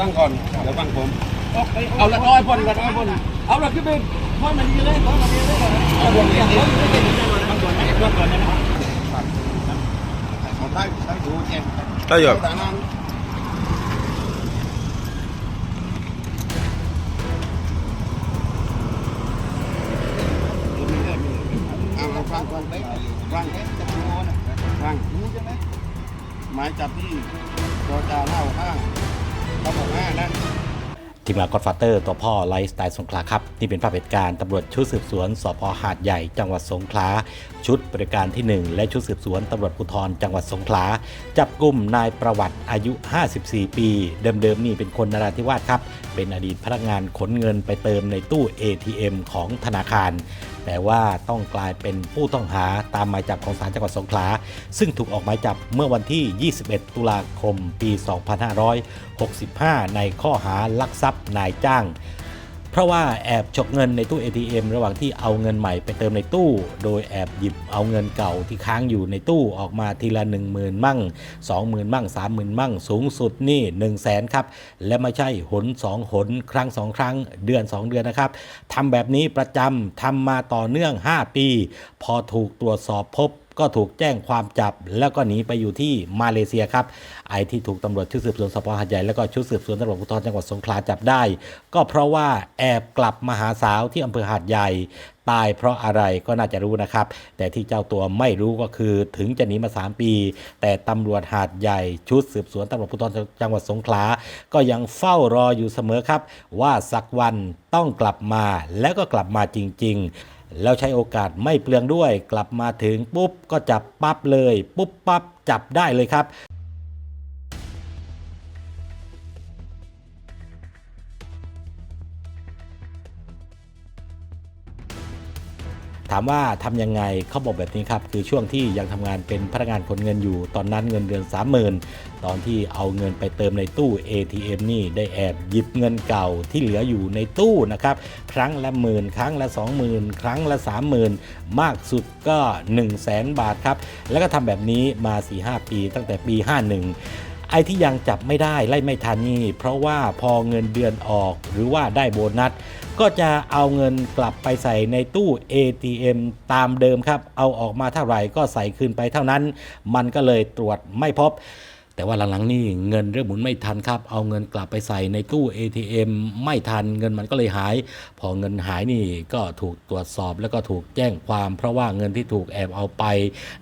ตั้งก่อนเดี๋ยวตั้งผม เอาละร้อยพ่นกันร้อยพ่นเอาละขึ้นไปพ่นมันดีเลยพ่นมันดีเลยก่อนเอาบนเนี่ยพ่นไม่ได้บางคนไม่ได้ก่อนนะผมได้ได้ดูเจ็บได้อยู่แต่นั้นเอาเอาฟังฟังได้ฟังแค่จะดูนะฟังรู้ใช่ไหมหมายจับที่จอจาเล่าห้าเครับผมอ่านะทีมงานกอดฟาเตอร์ตัวพ่อไลฟ์สไตล์สงขลาครับ นี่เป็นภาพเหตุการณ์ตำรวจชุดสืบสวนสพหาดใหญ่จังหวัดสงขลาชุดบริการที่ 1 และชุดสืบสวนตำรวจภูธรจังหวัดสงขลาจับกลุ่มนายประวัติอายุ 54 ปี เดิมๆนี่เป็นคนนราธิวาสครับ เป็นอดีตพนักงานขนเงินไปเติมในตู้ ATM ของธนาคาร แต่ว่าต้องกลายเป็นผู้ต้องหาตามหมายจับของศาลจังหวัดสงขลา ซึ่งถูกออกหมายจับเมื่อวันที่ 21 ตุลาคม ปี 2565 ในข้อหาลักทรัพย์นายจ้าง เพราะว่าแอบฉกเงินในตู้ ATM ระหว่างที่เอาเงินใหม่ไปเติมในตู้ โดยแอบหยิบเอาเงินเก่าที่ค้างอยู่ในตู้ออกมาทีละ 1 0,000 มั่ง 20,000 มั่ง 30,000 มั่ง สูงสุดนี่ 1 0 0 0 0แสนครับ และไม่ใช่หน 2 หน ครั้ง 2 ครั้ง เดือน 2 เดือนนะครับทำแบบนี้ประจำทำมาต่อเนื่อง 5 ปี พอถูกตรวจสอบพบ ก็ถูกแจ้งความจับ แล้วก็หนีไปอยู่ที่มาเลเซียครับ ไอที่ถูกตำรวจชุดสืบสวนสพหาดใหญ่แล้วก็ชุดสืบสวนตำรวจภูธรจังหวัดสงขลาจับได้ ก็เพราะว่าแอบกลับมาหาสาวที่อำเภอหาดใหญ่ตายเพราะอะไรก็น่าจะรู้นะครับ แต่ที่เจ้าตัวไม่รู้ก็คือถึงจะหนีมา 3 ปี แต่ตำรวจหาดใหญ่ชุดสืบสวนตำรวจภูธรจังหวัดสงขลา ก็ยังเฝ้ารออยู่เสมอครับ ว่าสักวันต้องกลับมาแล้วก็กลับมาจริง ๆ แล้วใช้โอกาสไม่เปลืองด้วย กลับมาถึงปุ๊บก็จับปั๊บเลย ปุ๊บปั๊บจับได้เลยครับ ถามว่าทำยังไงเขาบอกแบบนี้ครับ คือช่วงที่ยังทำงานเป็นพนักงานขนเงินอยู่ ตอนนั้นเงินเดือน 30,000 ตอนที่เอาเงินไปเติมในตู้ ATM นี่ได้แอบหยิบเงินเก่าที่เหลืออยู่ในตู้นะครับ ครั้งละหมื่นครั้งละ 20,000 ครั้งละ 30,000 มากสุดก็ 1 0 0 0 0แสนบาทครับ แล้วก็ทำแบบนี้มา 4-5 ปีตั้งแต่ปี 51ไอ้ที่ยังจับไม่ได้ไล่ไม่ทันนี่เพราะว่าพอเงินเดือนออกหรือว่าได้โบนัส ก็จะเอาเงินกลับไปใส่ในตู้ ATM ตามเดิมครับ เอาออกมาเท่าไหร่ก็ใส่คืนไปเท่านั้น มันก็เลยตรวจไม่พบ แต่ว่าหลังๆนี่เงินเริ่มหมุนไม่ทันครับ เอาเงินกลับไปใส่ในตู้ ATM ไม่ทันเงินมันก็เลยหาย พอเงินหายนี่ก็ถูกตรวจสอบแล้วก็ถูกแจ้งความ เพราะว่าเงินที่ถูกแอบเอาไป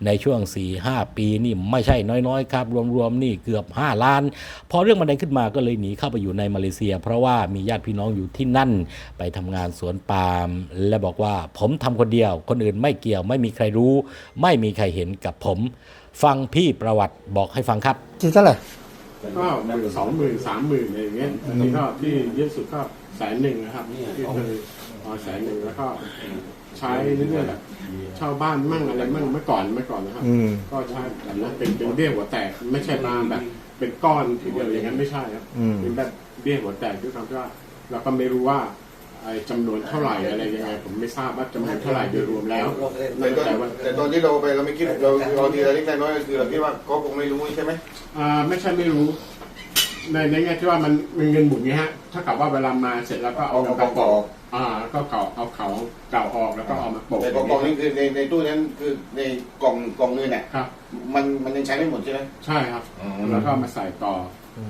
ในช่วง 4-5 ปีนี่ไม่ใช่น้อยๆครับ รวมๆนี่เกือบ 5 ล้าน พอเรื่องมันดังขึ้นมาก็เลยหนีเข้าไปอยู่ในมาเลเซีย เพราะว่ามีญาติพี่น้องอยู่ที่นั่นไปทำงานสวนปาล์มและบอกว่าผมทำคนเดียว คนอื่นไม่เกี่ยวไม่มีใครรู้ ไม่มีใครเห็นกับผม ฟังพี่ประวัติบอกให้ฟังครับคิดเท่าไหร่ก็หมื่นสองหมื่นสามหมื่นอะไรอย่างเงี้ยอันนี้ก็ที่เยอะสุดก็แสนหนึ่งนะครับที่เคยเอาแสนหนึ่งแล้วก็ใช้เรื่อยๆแบบเช่าบ้านมั่งอะไรมั่งเมื่อก่อนเมื่อก่อนนะครับอืมก็ใช้แบบนั้นเป็นเป็นเบี้ยหัวแตกไม่ใช่มาแบบ เป็นก้อนทีเดียวอย่างนั้นไม่ใช่ครับอืมเป็นแบบเบี้ยหัวแตกด้วยคำที่ว่าเราก็ไม่รู้ว่าไอ้ จำนวนเท่าไหร่อะไรยังไงผมไม่ทราบว่าจำนวนเท่าไหร่โดยรวมแล้วแต่ตอนแต่ว่าแต่ตอนที่เราไปเราไม่คิดเราเราทีละเล็กน้อยก็คือเราคิดว่าเขาคงไม่รู้ใช่ไหมอ่าไม่ใช่ไม่รู้ ในในแง่ที่ว่ามันมันเงินหมุนไงฮะถ้ากับว่าเวลามาเสร็จแล้วก็เอาเงินไปโปะอ่าก็เก่าเอาเขาเก่าออกแล้วก็เอามาโปะแต่กล่องนี้คือในในตู้นั้นคือในกล่องกล่องเงินเนี่ยครับมันมันยังใช้ไม่หมดใช่ไหมใช่ครับอืมแล้วก็เอามาใส่ต่ออ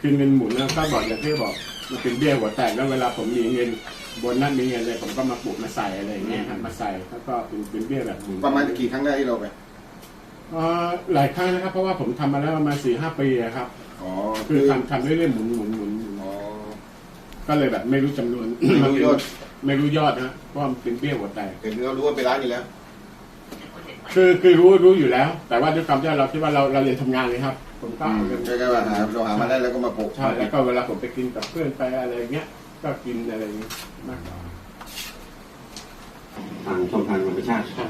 คือเงินหมุนแล้วก็บอกอย่างที่บอก มันเป็นเบี้ยหัวแตกแล้วเวลาผมมีเงินบนนั้นมีเงินเลยผมก็มาปลูกมาใส่อะไรอย่างเงี้ยครับมาใส่แล้วก็เป็นเป็นเบี้ยแบบหมุนประมาณกี่ครั้งได้ที่เราไปเอ่อหลายครั้งนะครับ เพราะว่าผมทำมาแล้วประมาณสี่ห้าปีอะครับ อ๋อคือทำทำเรื่อยๆหมุนหมุนหมุนหมุนอ๋อ ก็เลยแบบไม่รู้จำนวนไม่รู้ยอด ไม่รู้ยอดนะเพราะว่ามันเป็นเบี้ยหัวแตก เห็นเรารู้ว่าไปร้านอยู่แล้ว คือคือรู้รู้อยู่แล้ว แต่ว่าด้วยความที่เราคิดว่าเราเราเรียนทำงานเลยครับ ผมก็เอาเงินใช่ก็ว่าหาเราหามาได้แล้วก็มาโปะใช่แล้วก็เวลาผมไปกินกับเพื่อนไปอะไรเงี้ยก็กินอะไรอย่างเงี้ยมากกว่าทางช่องทางธรรมชาติใช่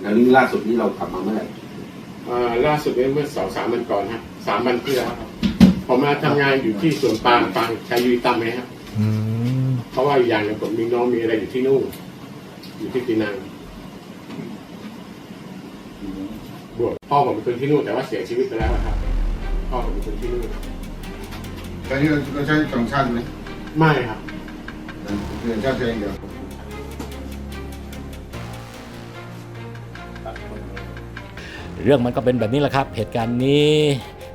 แล้วนี่ล่าสุดนี้เรากลับมาเมื่อไหร่เอ่อล่าสุดเนี่ยเมื่อสองสามวันก่อนฮะสามวันที่แล้วครับผมมาทำงานอยู่ที่สวนปาล์มปางชายุยตัมไหมครับอืมเพราะว่าอีกอย่างหนึงผมมีน้องมีอะไรอยู่ที่นู่นอยู่ที่ปีนัง บวชพ่อผมเป็นคนที่นู่นแต่ว่าเสียชีวิตไปแล้วอะครับ พ่อผมเป็นคนที่นู่นตอนนี้เราเราใช้สองชาติไหมไม่ครับ เรียนชาติเองเดียวเรื่องมันก็เป็นแบบนี้แหละครับ เหตุการณ์นี้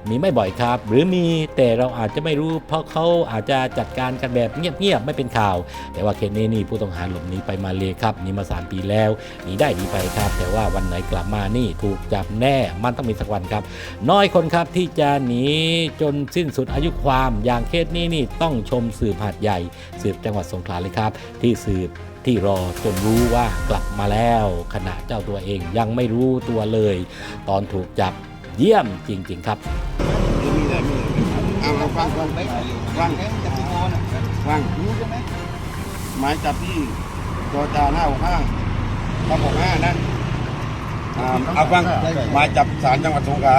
มีไม่บ่อยครับ หรือมีแต่เราอาจจะไม่รู้ เพราะเขาอาจจะจัดการกันแบบเงียบๆไม่เป็นข่าว แต่ว่าเคสนี้นี่ผู้ต้องหาหลบหนีไปมาเลยครับหนีมา3ปีแล้วหนีได้หนีไปครับ แต่ว่าวันไหนกลับมานี่ถูกจับแน่มันต้องมีสักวันครับ น้อยคนครับที่จะหนีจนสิ้นสุดอายุความอย่างเคสนี้นี่ต้องชมสืบหาดใหญ่ สืบจังหวัดสงขลาเลยครับ ที่สืบที่รอจนรู้ว่ากลับมาแล้ว ขณะเจ้าตัวเองยังไม่รู้ตัวเลย ตอนถูกจับเยี่ยมจริง ๆ ครับ เอาเราฟังฟังฟังฟังรู้ใช่ไหมหมายจับที่จอจาหน้าหกห้าทับหกห้านั่นอ่าเอาฟังหมายจับศาลจังหวัดสงขลา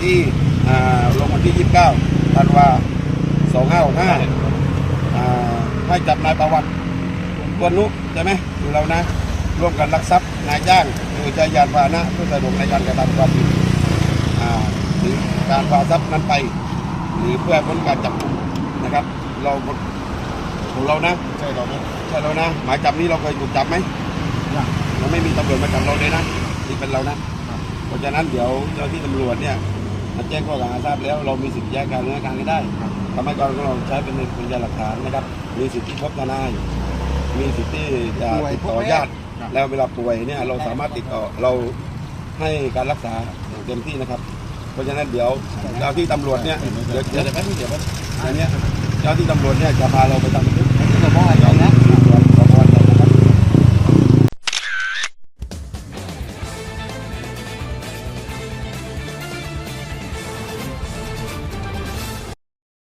ที่อ่าลงวันที่29ธันวา2565อ่าให้จับนายประวัติกวนนุใช่ไหมคือเรานะ ร่วมกันลักทรัพย์นายจ้างโดยใช้ยานพาหนะเพื่อสะดวกในการกระทำความผิดอ่าหรือการพาทรัพย์นั้นไป หรือเพื่อพ้นการจับกุมนะครับ เราของเรานะใช่เราไหมใช่เรานะ หมายจับนี้เราเคยถูกจับไหมเราไม่มีตำรวจมาจับเราเลยนะนี่เป็นเรานะเพราะฉะนั้นเดี๋ยวเจ้าที่ตำรวจเนี่ยมาแจ้งข้อกล่าวหาทราบแล้วเรามีสิทธิแยกการเนื้อการกันได้ทำให้การของเราใช้เป็นพยานหลักฐานนะครับ มีสิทธิพบทนาย มีสิทธิจะติดต่อญาติ แล้วเวลาป่วยเนี่ยเราสามารถติดต่อเราให้การรักษาอย่างเต็มที่นะครับ เพราะฉะนั้นเดี๋ยวเจ้าที่ตำรวจเนี่ยเดี๋ยวเดี๋ยวเดี๋ยวแป๊บนึงเดี๋ยวแป๊บอันเนี้ยเจ้าที่ตำรวจเนี่ยจะพาเราไปทำบันทึก